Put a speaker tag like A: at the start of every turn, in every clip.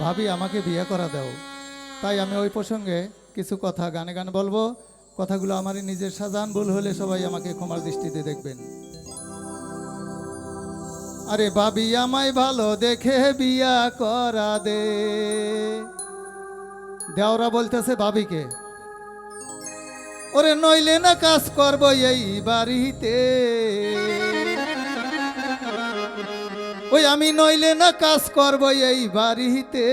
A: ভাবি, আমাকে বিয়ে করা দাও। তাই আমি ওই প্রসঙ্গে কিছু কথা, গানে গানে বলব। কথাগুলো আমারই নিজের সাজান, ভুল হলে সবাই আমাকে ক্ষমার দৃষ্টিতে দেখবেন। আরে ভাবি, আমায় ভালো দেখে বিয়া করা দে। দেওরা বলতেছে ভাবিকে, ওরে নইলে না কাজ করব এই বাড়িতে। ওই আমি নইলে না কাজ করব এই বাড়িতে।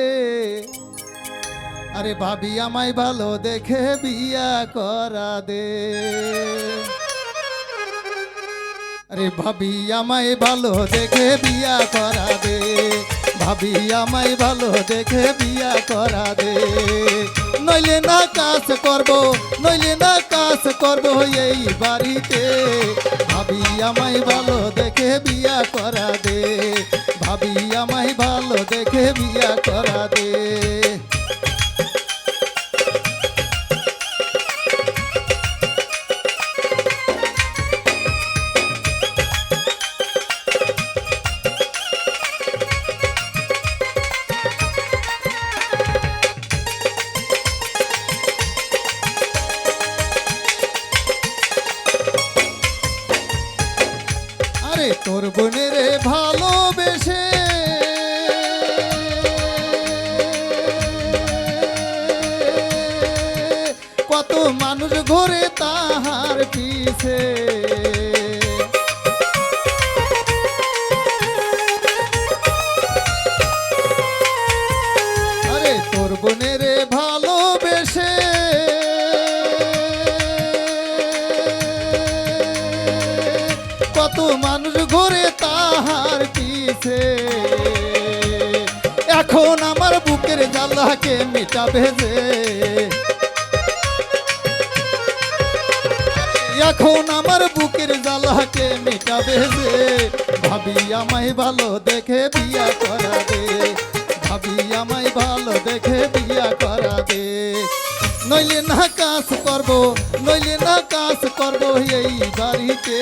A: আরে ভাবি, আমায় ভালো দেখে বিয়া করা দে। আরে ভাবি, আমায় ভালো দেখে বিয়া করা দে। ভাবি, আমায় ভালো দেখে বিয়া করা দে। নইলে না কাজ করব, নইলে না কাজ করব এই বাড়িতে। ভাবি, আমায় ভালো কত মানুষ ঘরে তাহার পিছে। আরে ভালোবেসে কত মানুষ ঘুরে তাহার পিছে। এখন আমার বুকের জ্বালাকে মিটাবে যে এখন আমার বুকের জ্বালাকে মেটাবে যে, ভাবি আমায় ভালো দেখে বিয়া করা দে ভাবি আমায় ভালো দেখে বিয়া করা দে নইলে না কাজ করব, নইলে না কাজ করব এই বাড়িতে।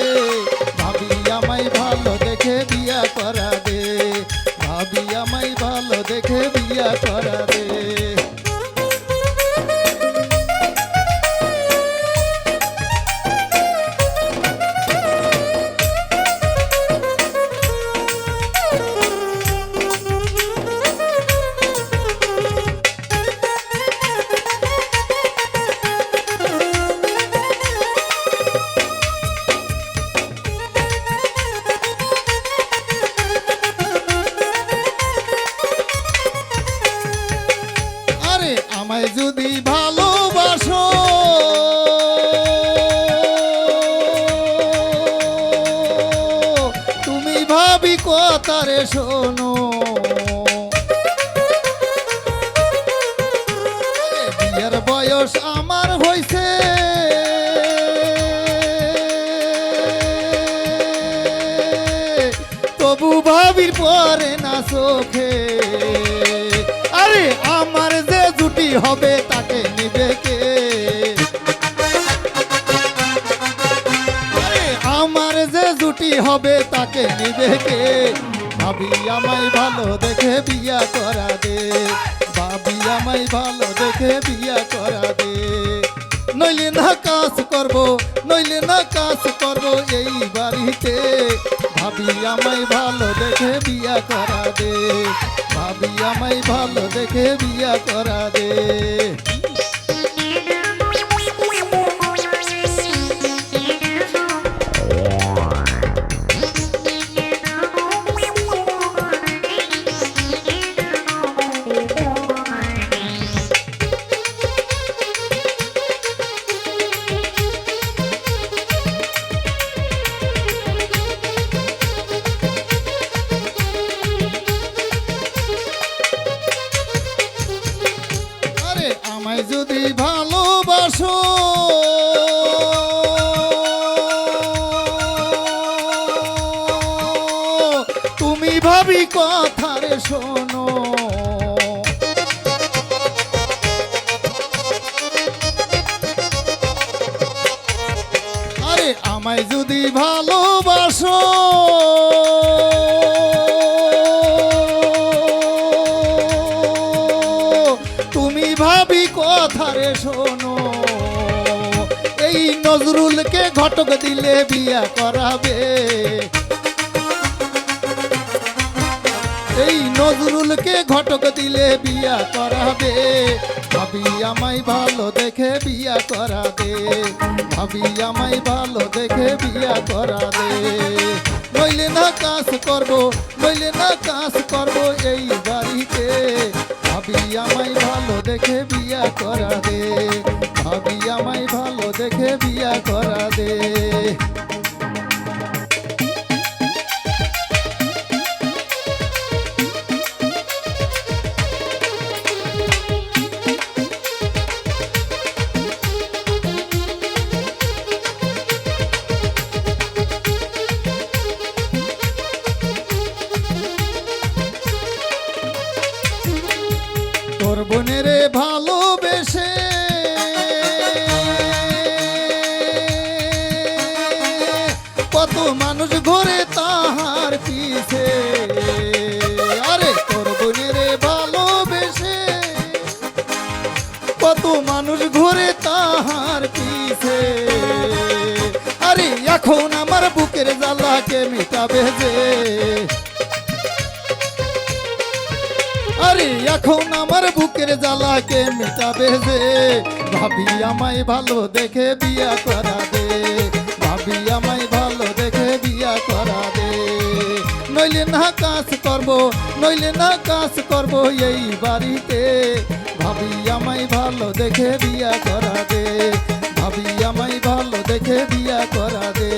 A: কথারে শোনো। বিয়ের বয়স আমার হয়েছে তবু ভাবির পরে না চোখে। আরে, আমার যে জুটি হবে তাকে নিবে কে? হবে তাকে নিবে কে? ভাবি আমায় ভালো দেখে বিয়া করা দে ভাবি আমায় ভালো দেখে বিয়া করা দে নইলে না কাজ করব, নইলে না কাজ করব এই বাড়িতে। ভাবি আমায় ভালো দেখে বিয়া করা দে ভাবি আমায় ভালো দেখে বিয়া করা দে ভাবি কথা রে শোনো। আরে আমায় যদি ভালোবাসো, তুমি ভাবি কথা রে শোনো। এই নজরুলকে ঘটক দিলে বিয়া করাবে। এই নজরুলকে ঘটক দিলে বিয়া করাবে। ভাবি আমায় ভালো দেখে বিয়া করা দে ভাবি আমায় ভালো দেখে বিয়া করা দে নইলে না কাজ করব, নইলে না কাজ করব এই বাড়িতে। ভাবি আমায় ভালো দেখে বিয়া করা দে ভাবি আমায় ভালো দেখে বিয়া করা তোর বোনেরে ভালোবেসে। কত মানুষ ঘরে তাহার পিছে। আরে তোর বোনেরে ভালোবেসে। কত মানুষ ঘরে তাহার পিছে। আরে এখন আমার বুকের জ্বালাকে মিটাবে যে। আরে, এখন আমার বুকের জ্বালাকে মেটাবে যে? ভাবি আমায় ভালো দেখে বিয়া করা দে ভাবি আমায় ভালো দেখে বিয়া করা দে নইলে না কাজ করব, নইলে না কাজ করব এই বাড়িতে। ভাবি আমায় ভালো দেখে বিয়া করা দে ভাবি আমায় ভালো দেখে বিয়া করা দে